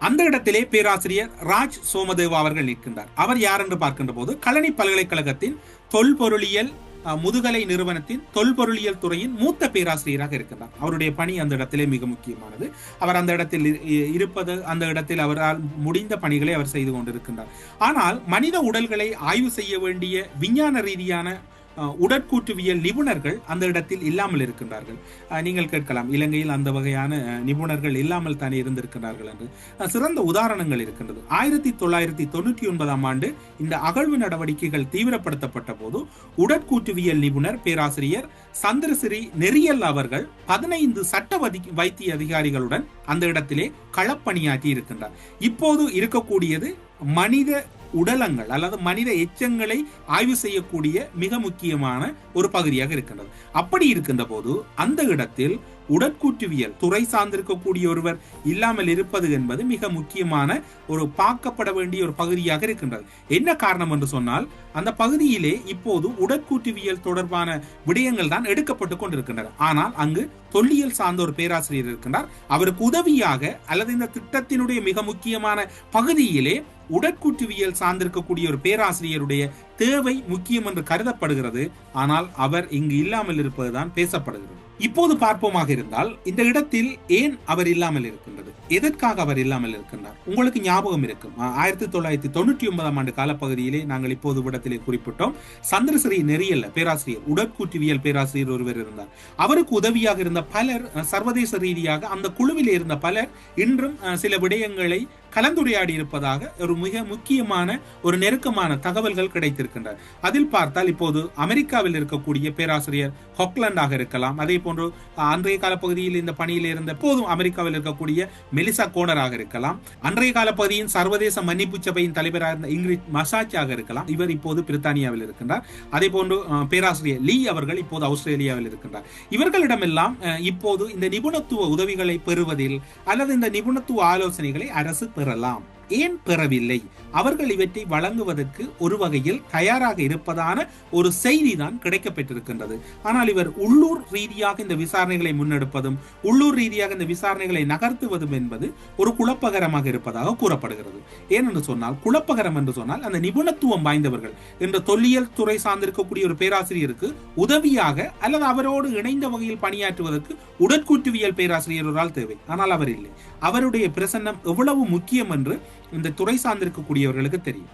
அந்த இடத்திலே பேராசிரியர் ராஜ் சோமதேவா அவர்கள் நிற்கின்றார். அவர் யார் என்று பார்க்கின்ற போது கலனி பல்கலைக்கழகத்தின் தொல்பொருளியல் முதுகலை நிறுவனத்தின் தொல்பொருளியல் துறையின் மூத்த பேராசிரியராக இருக்கின்றார். அவருடைய பணி அந்த இடத்திலே மிக முக்கியமானது. அவர் அந்த இடத்தில் இரு- இருப்பது அந்த இடத்தில் அவரால் முடிந்த பணிகளை அவர் செய்து கொண்டிருக்கின்றார். ஆனால் மனித உடல்களை ஆய்வு செய்ய வேண்டிய விஞ்ஞான ரீதியான உடற்கூற்றுவியல் நிபுணர்கள் அந்த இடத்தில் இல்லாமல் இருக்கின்றார்கள். நீங்கள் கேட்கலாம் இலங்கையில் அந்த வகையான நிபுணர்கள் இல்லாமல் தானே இருந்திருக்கிறார்கள் என்று. சிறந்த உதாரணங்கள் இருக்கின்றது. ஆயிரத்தி தொள்ளாயிரத்தி தொண்ணூற்றி ஒன்பதாம் ஆண்டு இந்த அகழ்வு நடவடிக்கைகள் தீவிரப்படுத்தப்பட்ட போது உடற்கூற்றுவியல் நிபுணர் பேராசிரியர் சந்திரசிறி நெறியல் அவர்கள் பதினைந்து சட்ட வதி- வைத்திய அதிகாரிகளுடன் அந்த இடத்திலே களப்பணியாற்றி இருக்கின்றார். இப்போது இருக்கக்கூடியது மனித உடலங்கள் அல்லது மனித எச்சங்களை ஆய்வு செய்யக்கூடிய மிக முக்கியமான ஒரு பகுதியாக இருக்கின்றது. அப்படி இருக்கின்ற போது அந்த இடத்தில் உடற்கூற்றுவியல் துறை சார்ந்திருக்கக்கூடிய ஒருவர் இல்லாமல் இருப்பது என்பது மிக முக்கியமான ஒரு பார்க்கப்பட வேண்டிய ஒரு பகுதியாக இருக்கின்றது. என்ன காரணம் என்று சொன்னால் அந்த பகுதியிலே இப்போது உடற்கூற்றுவியல் தொடர்பான விடயங்கள் தான் எடுக்கப்பட்டு கொண்டிருக்கின்றன. ஆனால் அங்கு தொல்லியல் சார்ந்த ஒரு பேராசிரியர் இருக்கின்றார். அவருக்கு உதவியாக அல்லது இந்த திட்டத்தினுடைய மிக முக்கியமான பகுதியிலே உடற்கூற்றுவியல் சார்ந்திருக்கக்கூடிய ஒரு பேராசிரியருடைய தேவை முக்கியம் என்று கருதப்படுகிறது. ஆனால் அவர் இங்கு இல்லாமல் இருப்பதுதான் பேசப்படுகிறது. இப்போது பார்ப்போமாக இருந்தால் இந்த இடத்தில் ஏன் அவர் இல்லாமல் இருக்கின்றது? எதற்காக அவர் இல்லாமல் இருக்கின்றார்? உங்களுக்கு ஞாபகம் இருக்கும்? ஆயிரத்தி தொள்ளாயிரத்தி தொண்ணூற்றி ஒன்பதாம் ஆண்டு காலப்பகுதியிலே நாங்கள் இப்போது இடத்திலே குறிப்பிட்டோம் சந்திரசிறி நெறியல்ல பேராசிரியர் உடற்கூற்றுவியல் பேராசிரியர் ஒருவர் இருந்தார். அவருக்கு உதவியாக இருந்த பலர் சர்வதேச ரீதியாக அந்த குழுவில் இருந்த பலர் இன்றும் சில விடயங்களை கலந்துரையாடி இருப்பதாக ஒரு மிக முக்கியமான ஒரு நெருக்கமான தகவல்கள் கிடைத்திருக்கின்றன. அதில் பார்த்தால் இப்போது அமெரிக்காவில் இருக்கக்கூடிய பேராசிரியர் ஹொக்லாண்டாக இருக்கலாம். அதே போன்று அன்றைய அன்றைய காலப்பகுதியில் இந்த பணியில் இருந்த போதும் அமெரிக்காவில் இருக்கக்கூடிய மெலிசா கோனராக இருக்கலாம். அன்றைய காலப்பகுதியின் சர்வதேச மன்னிப்பு சபையின் தலைவராக இருந்த இங்கிரிட் மசாச்சாக இருக்கலாம். இவர் இப்போது பிரித்தானியாவில் இருக்கின்றார். அதே போன்று பேராசிரியர் லீ அவர்கள் இப்போது ஆஸ்திரேலியாவில் இருக்கின்றார். இவர்களிடமெல்லாம் இப்போது இந்த நிபுணத்துவ உதவிகளை பெறுவதில் அல்லது இந்த நிபுணத்துவ ஆலோசனைகளை அரசு பெறலாம். ஏன் பெறவில்லை? அவர்கள் இவற்றை வழங்குவதற்கு ஒரு வகையில் தயாராக இருப்பதான ஒரு செய்தி தான் கிடைக்கப்பெற்றிருக்கின்றது. ஆனால் இவர் உள்ளூர் ரீதியாக இந்த விசாரணைகளை முன்னெடுப்பதும் உள்ளூர் ரீதியாக இந்த விசாரணைகளை நகர்த்துவதும் என்பது ஒரு குழப்பகரமாக இருப்பதாக கூறப்படுகிறது. ஏனென்று சொன்னால் குழப்பகரம் என்று சொன்னால் அந்த நிபுணத்துவம் வாய்ந்தவர்கள் என்ற தொல்லியல் துறை சார்ந்திருக்கக்கூடிய ஒரு பேராசிரியருக்கு உதவியாக அல்லது அவரோடு இணைந்த வகையில் பணியாற்றுவதற்கு உடற்கூற்றுவியல் பேராசிரியர் ஒரு ஆள் தேவை. ஆனால் அவர் இல்லை. அவருடைய பிரசன்னம் எவ்வளவு முக்கியம் என்று இந்த துறை சார்ந்திருக்கக்கூடியவர்களுக்கு தெரியும்.